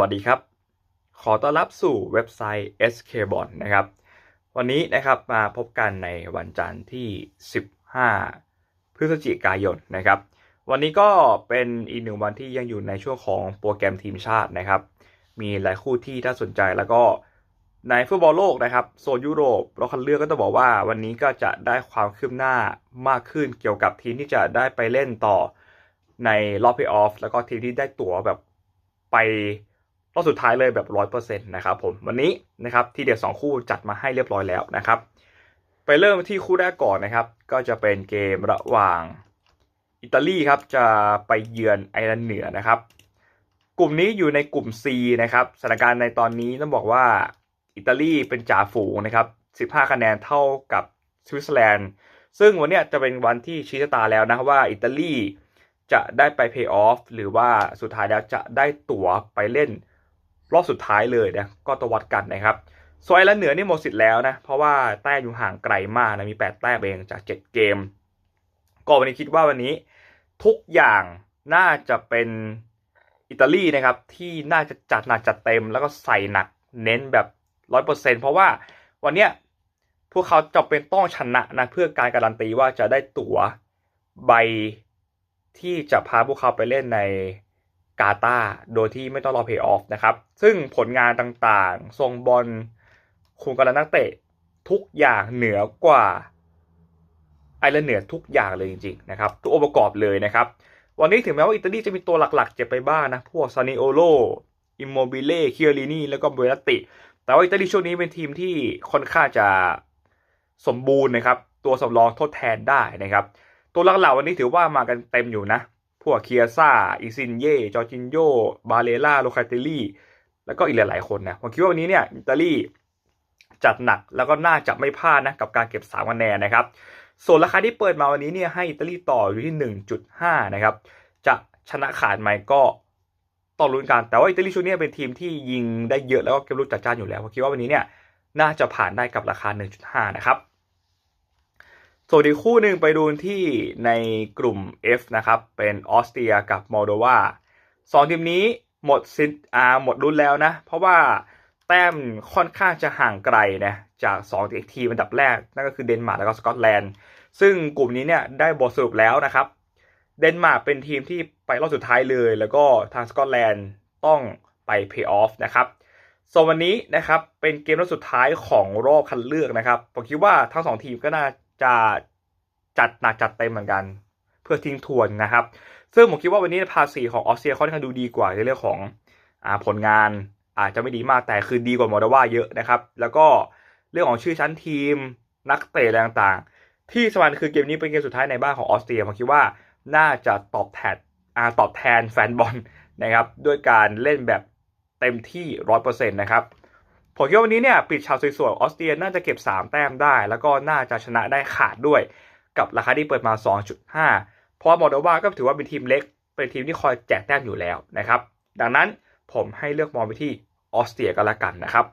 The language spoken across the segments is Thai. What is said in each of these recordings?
วัสดีครับ ขอต้อนรับสู่เว็บไซต์ SK b o n นะครับ วันนี้นะครับมาพบกันในวันจันทร์ที่ 15 พฤศจิกายนนะครับ วันนี้ก็เป็นอีกหนึ่งวันที่ยังอยู่ในช่วงของโปรแกรมทีมชาตินะครับ มีหลายคู่ที่น่าสนใจแล้วก็ในฟุตบอลโลกนะครับโซนยุโรปเราคัดเลือกก็ต้องบอกว่าวันนี้ก็จะได้ความคืบหน้ามากขึ้นเกี่ยวกับทีมที่จะได้ไปเล่นต่อในรอบเพย์ออฟแล้วก็ทีมที่ได้ตั๋วแบบไป รอบสุดท้ายเลยแบบร้อยเปอร์เซ็นต์นะครับผมวันนี้นะครับทีเด็ดสองคู่จัดมาให้เรียบร้อยแล้วนะครับ ไปเริ่มที่คู่แรกก่อนนะครับ ก็จะเป็นเกมระหว่างอิตาลีครับจะไปเยือนไอร์แลนด์เหนือนะครับ กลุ่มนี้อยู่ในกลุ่ม C นะครับสถานการณ์ในตอนนี้ต้องบอกว่าอิตาลีเป็นจ่าฝูงนะครับ 15 คะแนนเท่ากับสวิตเซอร์แลนด์ ซึ่งวันนี้จะเป็นวันที่ชี้ชะตาแล้วนะว่าอิตาลีจะได้ไปเพย์ออฟหรือว่าสุดท้ายแล้วจะได้ตั๋วไปเล่น รอบสุดท้ายเลยนะก็ตวัดกันนะครับส่วนไอร์แลนด์เหนือนี่หมดสิทธิ์แล้วนะเพราะว่าแต้มอยู่ห่างไกลมากนะมี 8 แต้มเองจาก 7 เกม ก็วันนี้คิดว่าวันนี้ทุกอย่างน่าจะเป็นอิตาลีนะครับที่น่าจะจัดหนักจัดเต็มแล้วก็ใส่หนักเน้นแบบร้อยเปอร์เซ็นเพราะว่าวันเนี้ยพวกเขาจะเป็นต้องชนะนะเพื่อการการันตีว่าจะได้ตั๋วใบที่จะพาพวกเขาไปเล่นใน กาตาโดยที่ไม่ต้องรอเพย์ออฟนะครับ ซึ่งผลงานต่างๆ ทรงบอลคุมการนักเตะทุกอย่างเหนือกว่าไอร์แลนด์เหนือทุกอย่างเลยจริงๆนะครับทุกองค์ประกอบเลยนะครับ วันนี้ถึงแม้ว่าอิตาลีจะมีตัวหลักๆ เจ็บไปบ้างนะ พวกซานิโอโลอิมโมบิเล่เคิโอลินีแล้วก็เบรติ แต่ว่าอิตาลีช่วงนี้เป็นทีมที่ค่อนข้างจะสมบูรณ์นะครับ ตัวสำรองทดแทนได้นะครับ ตัวหลักๆวันนี้ถือว่ามากันเต็มอยู่นะ พวกเคียซ่าอิซินเย่จอร์จินโยบาเลล่าโลคาเตลลี่แล้วก็อีกหลาย ๆ คนนะผมคิดว่าวันนี้เนี่ยอิตาลีจัดหนักแล้วก็น่าจะไม่พลาดนะกับการเก็บ3คะแนนนะครับ ส่วนราคาที่เปิดมาวันนี้เนี่ยให้อิตาลีต่ออยู่ที่ 1.5 นะครับ จะชนะขาดไหมก็ต้องลุ้นกัน แต่ว่าอิตาลีชุดนี้เป็นทีมที่ยิงได้เยอะแล้วก็เกมลุกจัดจ้านอยู่แล้วผมคิดว่าวันนี้เนี่ยน่าจะผ่านได้กับราคา 1.5 นะครับ ส่วนอีกคู่หนึ่งไปดูที่ในกลุ่ม F นะครับ เป็นออสเตรียกับมอลโดวาสองทีมนี้หมดสิทธิ์อาหมดรุ่นแล้วนะ เพราะว่าแต้มค่อนข้างจะห่างไกลนะจาก2ทีมอันดับแรก นั่นก็คือเดนมาร์กแล้วก็สกอตแลนด์ ซึ่งกลุ่มนี้เนี่ยได้บทสรุปแล้วนะครับ เดนมาร์กเป็นทีมที่ไปรอบสุดท้ายเลย แล้วก็ทางสกอตแลนด์ต้องไปเพย์ออฟนะครับส่วนวันนี้นะครับเป็นเกมรอบสุดท้ายของรอบคัดเลือกนะครับผมคิดว่าทั้งสองทีมก็น่า จะจัดหนักจัดเต็มเหมือนกัน เพื่อทิ้งทวนนะครับ ซึ่งผมคิดว่าวันนี้ภาษีของออสเตรียค่อนข้างดูดีกว่าในเรื่องของอผลงานอาจจะไม่ดีมากแต่คือดีกว่าโมดาวาเยอะนะครับ แล้วก็เรื่องของชื่อชั้นทีม นักเตะอะไรต่างๆ ที่สำคัญคือเกมนี้เป็นเกมสุดท้ายในบ้านของออสเตรียผมคิดว่าน่าจะตอบแทนอาตอบแทนแฟนบอลนะครับ ด้วยการเล่นแบบเต็มที่ร้อยเปอร์เซ็นต์นะครับ ผมคิดว่าวันนี้เนี่ยปิดฉากสวยๆออสเตรียน่าจะเก็บ 3 แต้มได้ แล้วก็น่าจะชนะได้ขาดด้วย กับราคาที่เปิดมา 2.5 เพราะมอลโดวาก็ถือว่าเป็นทีมเล็ก เป็นทีมที่คอยแจกแต้มอยู่แล้วนะครับ ดังนั้นผมให้เลือกมองไปที่ออสเตรียก็แล้วกันนะครับ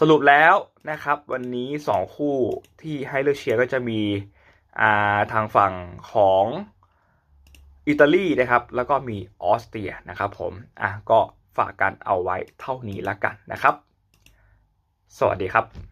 สรุปแล้วนะครับ วันนี้ 2 คู่ที่ให้เลือกเชียร์ก็จะมีาทางฝั่งของอิตาลีนะครับ แล้วก็มีออสเตรียนะครับผมอะก็ ฝากกันเอาไว้เท่านี้ละกันนะครับ สวัสดีครับ